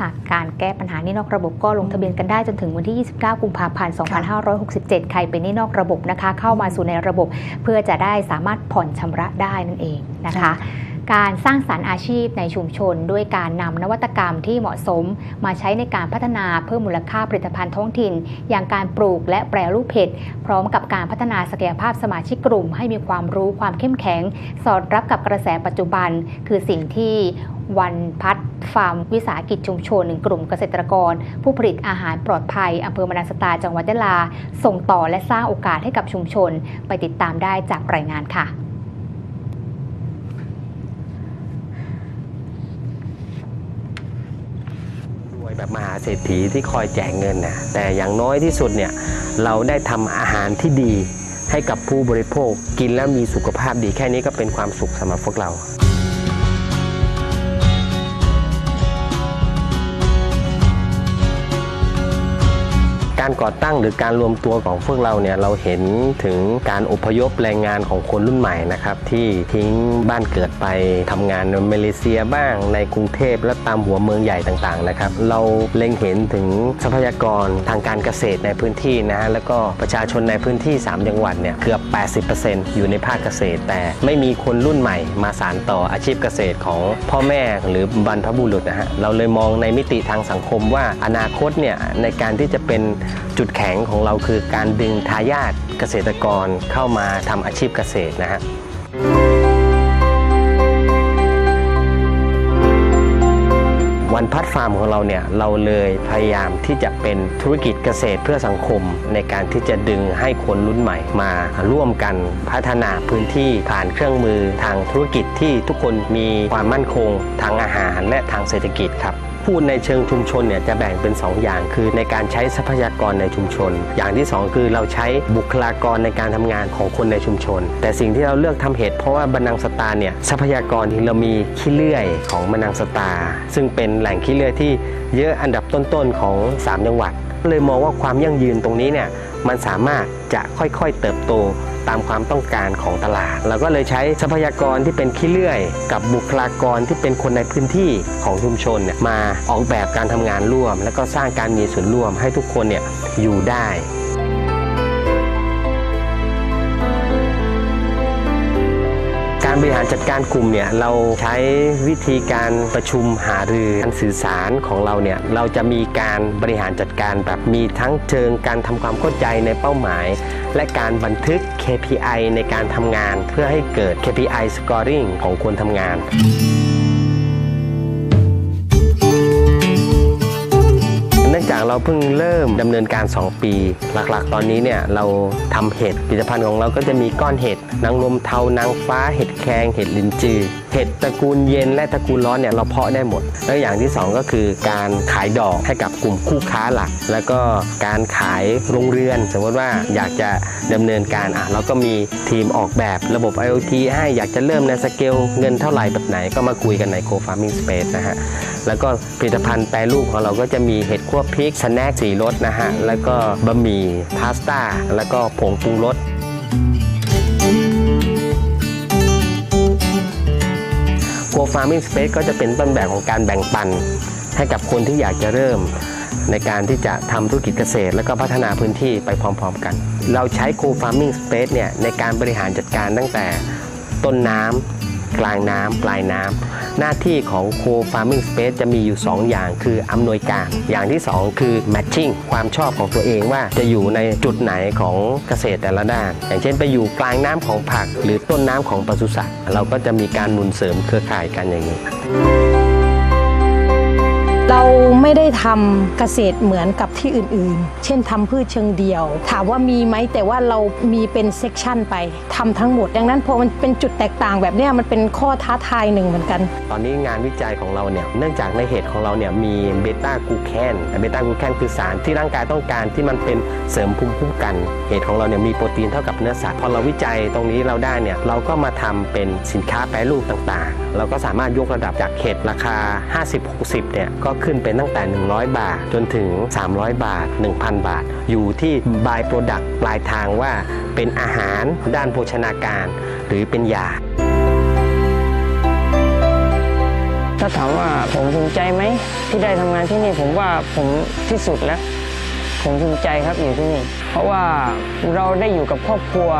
ค่ะ การแก้ปัญหาหนี้นอกระบบก็ลงทะเบียนกันได้จนถึงวันที่ 29 กุมภาพันธ์ 2567 ใครเป็นหนี้นอกระบบนะคะ เข้ามาสู่ในระบบ เพื่อจะได้สามารถผ่อนชำระได้นั่นเองนะคะการสร้างสารรค์อาชีพในชุมชน ด้วยการนำนวัตกรรมที่เหมาะสม มาใช้ในการพัฒนาเพิ่มมูลค่าผลิตภัณฑ์ท้องถิ่น อย่างการปลูกและแปรรูปเห็ดพร้อมกับการพัฒนาศักยภาพสมาชิกกลุ่ม ให้มีความรู้ความเข้มแข็ง สอดรับกับกระแสปัจจุบัน คือสิ่งที่วันพัฒ ฟาร์มวิสาหกิจชุมชนกลุ่มเกษตรกร ผู้ผลิตอาหารปลอดภัยอำเภอมนัสตาจังหวัดยะลา ส่งต่อและสร้างโอกาสให้กับชุมชน ไปติดตามได้จากรายงานค่ะรวยแบบมหาเศรษฐีที่คอยแจกเงินนะแต่อย่างน้อยที่สุดเนี่ยเราได้ทำอาหารที่ดีให้กับผู้บริโภคกินแล้วมีสุขภาพดีแค่นี้ก็เป็นความสุขสำหรับพวกเรา การก่อตั้งหรือการรวมตัวของพวกเราเนี่ยเราเห็นถึงการอพยพแรงงานของคนรุ่นใหม่นะครับที่ทิ้งบ้านเกิดไปทำงานในมาเลเซียบ้างในกรุงเทพและตามหัวเมืองใหญ่ต่างๆนะครับเราเล็งเห็นถึงทรัพยากรทางการเกษตรในพื้นที่นะฮะแล้วก็ประชาชนในพื้นที่ 3 จังหวัดเนี่ยเกือบ 80%อยู่ในภาคเกษตร แต่ไม่มีคนรุ่นใหม่มาสานต่ออาชีพเกษตรของพ่อแม่หรือบรรพบุรุษนะฮะเราเลยมองในมิติทางสังคมว่าอนาคตเนี่ยในการที่จะเป็นจุดแข็งของเราคือการดึงทายาทเกษตรกรเข้ามาทำอาชีพเกษตรนะฮะวันพัดฟาร์มของเราเนี่ยเราเลยพยายามที่จะเป็นธุรกิจเกษตรเพื่อสังคม ในการที่จะดึงให้คนรุ่นใหม่มาร่วมกันพัฒนาพื้นที่ผ่านเครื่องมือทางธุรกิจที่ทุกคนมีความมั่นคงทางอาหารและทางเศรษฐกิจครับ พูดในเชิงชุมชนเนี่ยจะแบ่งเป็น 2 อย่าง คือในการใช้ทรัพยากรในชุมชน อย่างที่ 2 คือเราใช้บุคลากรในการทำงานของคนในชุมชน แต่สิ่งที่เราเลือกทำเหตุเพราะว่าบันนังสตาเนี่ยทรัพยากรที่เรามีขี้เลื่อยของบันนังสตา ซึ่งเป็นแหล่งขี้เลื่อยที่เยอะอันดับต้นๆของ 3 จังหวัด เลยมองว่าความยั่งยืนตรงนี้เนี่ย มันสามารถจะค่อยๆเติบโตตามความต้องการของตลาด เราก็เลยใช้ทรัพยากรที่เป็นขี้เลื่อย กับบุคลากรที่เป็นคนในพื้นที่ของชุมชนเนี่ยมาออกแบบการทำงานร่วม แล้วก็สร้างการมีส่วนร่วมให้ทุกคนเนี่ยอยู่ได้ การบริหารจัดการกลุ่มเนี่ยเราใช้วิธีการประชุมหารือการสื่อสารของเราเนี่ยเราจะมีการบริหารจัดการแบบมีทั้งเชิงการทำความเข้าใจในเป้าหมาย และการบันทึก KPI ในการทำงาน เพื่อให้เกิด KPI scoring ของคนทำงาน เนื่องเราเพิ่งเริ่มดำเนินการ 2 ปี หลักๆ ตอนนี้เนี่ยเราทำเห็ดผลิตภัณฑ์ของเราก็จะมีก้อนเห็ดนางลมเทานางฟ้าเห็ดแครงเห็ดลินจือเห็ดตระกูลเย็นและตระกูลร้อนเนี่ยเราเพาะได้หมด แล้วอย่างที่ 2 ก็คือการขายดอกให้กับกลุ่มคู่ค้าหลัก แล้วก็การขายโรงเรือน สมมติว่าอยากจะดำเนินการอะเราก็มีทีมออกแบบระบบ IoT ให้อยากจะเริ่มในสเกลเงินเท่าไหร่แบบไหนก็มาคุยกันใน Co-Farming Space นะฮะแล้วก็ผลิตภัณฑ์แปรรูปของเราก็จะมีเห็ดคั่วพริกสแน็คสีรสนะฮะ แล้วก็บะหมี่พาสต้า แล้วก็ผงปรุงรส Go Farming Space ก็จะเป็นต้นแบบของการแบ่งปัน ให้กับคนที่อยากจะเริ่มในการที่จะทำธุรกิจเกษตร แล้วก็พัฒนาพื้นที่ไปพร้อมๆกัน เราใช้ Co Farming Space เนี่ยในการบริหารจัดการตั้งแต่ต้นน้ำกลางน้ำปลายน้ำ หน้าที่ของ Co Farming Space จะมีอยู่ 2 อย่างคืออำนวยการ อย่างที่ 2 คือ Matching ความชอบของตัวเองว่าจะอยู่ในจุดไหนของเกษตรแต่ละด้าน อย่างเช่นไปอยู่กลางน้ำของผัก หรือต้นน้ำของปศุสัตว์ เราก็จะมีการหนุนเสริมเครือข่ายกันอย่างนี้ เราไม่ได้ทำเกษตรเหมือนกับที่อื่นๆ เช่นทำพืชเชิงเดียว ถามว่ามีไหมแต่ว่าเรามีเป็นเซกชันไปทำทั้งหมด ดังนั้นพอมันเป็นจุดแตกต่างแบบนี้มันเป็นข้อท้าทายหนึ่งเหมือนกัน ตอนนี้งานวิจัยของเราเนี่ยเนื่องจากในเห็ดของเราเนี่ยมีเบต้ากูแคนเบต้ากูแคนคือสารที่ร่างกายต้องการที่มันเป็นเสริมภูมิคุ้มกัน เห็ดของเราเนี่ยมีโปรตีนเท่ากับเนื้อสัตว์พอเราวิจัยตรงนี้เราได้เนี่ยเราก็มาทำเป็นสินค้าแปรรูปต่างๆ เราก็สามารถยกระดับจากเห็ดราคา 50-60เนี่ยก็ขึ้นเป็นตั้งแต่ 100 บาทจนถึง 300 บาท 1,000 บาท อยู่ที่บายโปรดักต์ปลายทางว่าเป็นอาหารด้านโภชนาการ หรือเป็นยาตาถามว่าผมภูมิใจไหมที่ได้ทำงานที่นี่ผมว่าผมที่สุดแล้ว ผมภูมิใจครับอยู่ที่นี่ เพราะว่าเราได้อยู่กับครอบครัว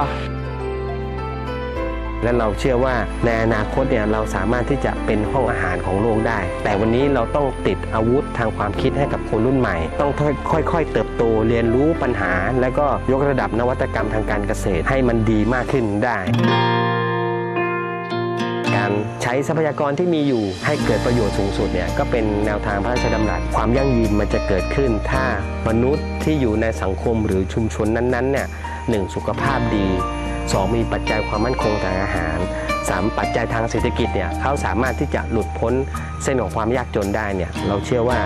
และเราเชื่อว่าในอนาคตเนี่ยเราสามารถที่จะเป็นห้องอาหารของโลกได้ แต่วันนี้เราต้องติดอาวุธทางความคิดให้กับคนรุ่นใหม่ ต้องค่อยๆ เติบโตเรียนรู้ปัญหา แล้วก็ยกระดับนวัตกรรมทางการเกษตรให้มันดีมากขึ้นได้การใช้ทรัพยากรที่มีอยู่ให้เกิดประโยชน์สูงสุดเนี่ยก็เป็นแนวทางพระราชดำรัสความยั่งยืนมันจะเกิดขึ้น ถ้ามนุษย์ที่อยู่ในสังคมหรือชุมชนนั้นๆเนี่ยหนึ่งสุขภาพดี 2 มีปัจจัยความมั่นคงทางอาหาร 3 ปัจจัยทางเศรษฐกิจเนี่ยเขาสามารถที่จะหลุดพ้นเส้นของความยากจนได้เนี่ยเราเชื่อว่า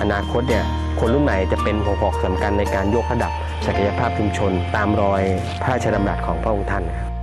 อนาคตเนี่ยคนรุ่นใหม่จะเป็นหัวหอกสำคัญในการยกระดับศักยภาพชุมชน ตามรอยพระราชดำรัสของพระองค์ท่านน